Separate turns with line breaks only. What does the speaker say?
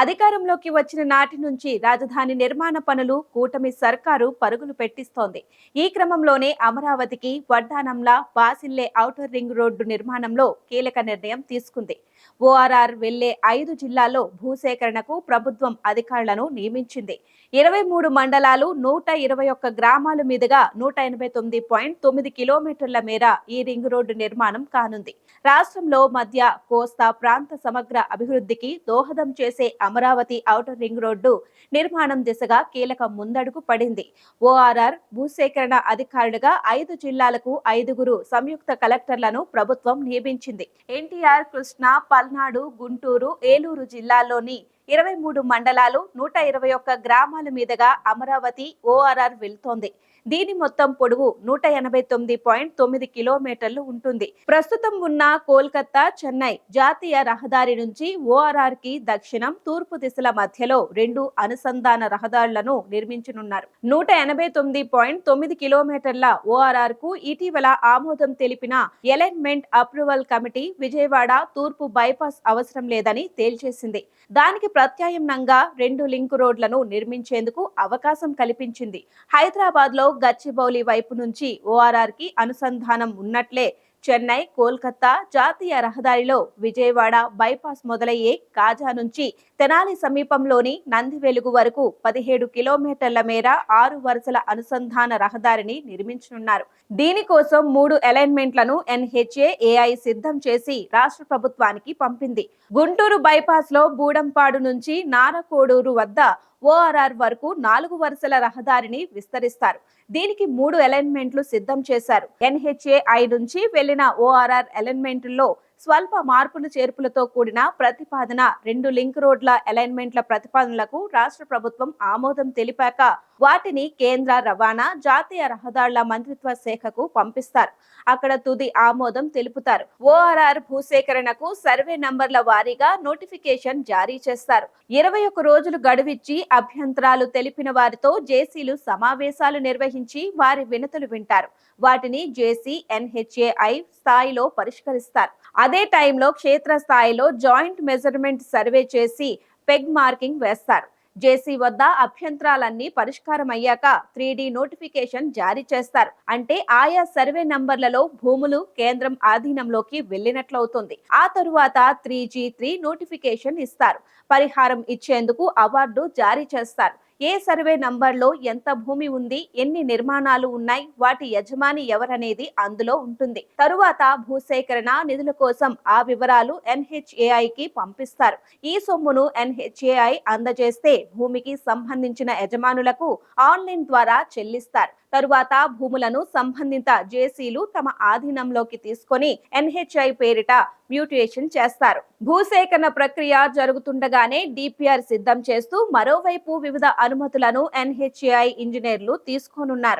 అధికారంలోకి వచ్చిన నాటి నుంచి రాజధాని నిర్మాణ పనులు కూటమి సర్కారు పరుగులు పెట్టిస్తోంది. ఈ క్రమంలోనే అమరావతికి వడ్డానంలా బాసిల్లే ఔటర్ రింగ్ రోడ్డు నిర్మాణంలో కీలక నిర్ణయం తీసుకుంది. ఓఆర్ఆర్ వెళ్ళే ఐదు జిల్లాల్లో భూసేకరణకు ప్రభుత్వం అధికారులను నియమించింది. ఇరవై మూడు మండలాలు నూట ఇరవై ఒక్క గ్రామాల మీదుగా నూట ఎనభై తొమ్మిది పాయింట్ తొమ్మిది కిలోమీటర్ల మేర ఈ రింగ్ రోడ్డు నిర్మాణం కానుంది. రాష్ట్రంలో మధ్య కోస్తా ప్రాంత సమగ్ర అభివృద్ధికి దోహదం చేసే అమరావతి ఔటర్ రింగ్ రోడ్డు నిర్మాణం దిశగా కీలక ముందడుగు పడింది. ఓఆర్ఆర్ భూసేకరణ అధికారులుగా ఐదు జిల్లాలకు ఐదుగురు సంయుక్త కలెక్టర్లను ప్రభుత్వం నియమించింది. ఎన్టీఆర్ కృష్ణా పల్నాడు గుంటూరు ఏలూరు జిల్లాల్లోని ఇరవై మూడు మండలాలు నూట ఇరవై ఒక్క గ్రామాల మీదుగా అమరావతి ఓఆర్ఆర్ వెళ్తోంది. దీని మొత్తం పొడవు నూట ఎనభై తొమ్మిది పాయింట్ తొమ్మిది కిలోమీటర్లు ఉంటుంది. ప్రస్తుతం ఉన్న కోల్కతా చెన్నై జాతీయ రహదారి నుంచి ఓఆర్ఆర్కి దక్షిణం తూర్పు దిశల మధ్యలో రెండు అనుసంధాన రహదారులను నిర్మించనున్నారు. నూట ఎనభై తొమ్మిది పాయింట్ తొమ్మిది కిలోమీటర్ల ఓఆర్ఆర్కు ఇటీవల ఆమోదం తెలిపిన ఎలైన్మెంట్ అప్రూవల్ కమిటీ విజయవాడ తూర్పు బైపాస్ అవసరం లేదని తేల్చేసింది. దానికి ప్రత్యామ్నాయంగా రెండు లింక్ రోడ్లను నిర్మించేందుకు అవకాశం కల్పించింది. హైదరాబాద్లో గచ్చిబౌలి వైపు నుంచి ఓఆర్ఆర్కి అనుసంధానం ఉన్నట్లే చెన్నై కోల్కతా జాతీయ రహదారిలో విజయవాడ బైపాస్ మొదలయ్యే కాజా నుంచి తెనాలి సమీపంలోని నంది వెలుగు వరకు పదిహేడు కిలోమీటర్ల మేర ఆరు వరుసల అనుసంధాన రహదారిని నిర్మించనున్నారు. దీనికోసం మూడు అలైన్మెంట్లను ఎన్హెచ్ఏ ఏఐ సిద్ధం చేసి రాష్ట్ర ప్రభుత్వానికి పంపింది. గుంటూరు బైపాస్లో బూడంపాడు నుంచి నారకోడూరు వద్ద ఓఆర్ఆర్ వరకు నాలుగు వరుసల రహదారిని విస్తరిస్తారు. దీనికి మూడు అలైన్మెంట్లు సిద్ధం చేశారు. ఎన్హెచ్ఏఐ నుంచి వెళ్ళిన ఓఆర్ఆర్ ఎలైన్మెంట్లో స్వల్ప మార్పులు చేర్పులతో కూడిన ప్రతిపాదన రెండు లింక్ రోడ్ల అలైన్మెంట్ల ప్రతిపాదనలకు రాష్ట్ర ప్రభుత్వం ఆమోదం తెలిపాక వాటిని కేంద్ర రవాణా జాతీయ రహదారుల మంత్రిత్వ శాఖకు పంపిస్తారు. అక్కడ తుది ఆమోదం తెలుపుతారు. ఓఆర్ఆర్ భూసేకరణకు సర్వే నంబర్ల వారీగా నోటిఫికేషన్ జారీ చేస్తారు. ఇరవై ఒక్క రోజులు గడువిచ్చి అభ్యంతరాలు తెలిపిన వారితో జేసీలు సమావేశాలు నిర్వహించి వారి వినతులు వింటారు. వాటిని జేసీ ఎన్హెచ్ఏఐ స్థాయిలో పరిష్కరిస్తారు. అదే టైంలో క్షేత్ర స్థాయిలో జాయింట్ మెజర్మెంట్ సర్వే చేసి పెగ్ మార్కింగ్ వేస్తారు. జేసీ వద్ద అభ్యంతరాలన్నీ పరిష్కారం అయ్యాక త్రీ నోటిఫికేషన్ జారీ చేస్తారు. అంటే ఆయా సర్వే నంబర్లలో భూములు కేంద్రం ఆధీనంలోకి వెళ్ళినట్లవుతుంది. ఆ తరువాత త్రీ జీ త్రీ నోటిఫికేషన్ ఇస్తారు. పరిహారం ఇచ్చేందుకు అవార్డు జారీ చేస్తారు. ఏ సర్వే నంబర్లో ఎంత భూమి ఉంది ఎన్ని నిర్మాణాలు ఉన్నాయి వాటి యజమాని ఎవరనేది అందులో ఉంటుంది. తరువాత భూసేకరణ నిధుల కోసం ఆ వివరాలు ఎన్హెచ్ఏఐ కి పంపిస్తారు. ఈ సొమ్మును ఎన్హెచ్ఏఐ అందజేస్తే భూమికి సంబంధించిన యజమానులకు ఆన్లైన్ ద్వారా చెల్లిస్తారు. తరువాత భూములను సంబంధిత జేసీలు తమ ఆధీనంలోకి తీసుకొని ఎన్హెచ్ఐ పేరిట మ్యూటేషన్ చేస్తారు. భూసేకరణ ప్రక్రియ జరుగుతుండగానే డిపిఆర్ సిద్ధం చేస్తూ మరోవైపు వివిధ అనుమతులను ఎన్హెచ్ఏఐ ఇంజనీర్లు తీసుకోనున్నారు.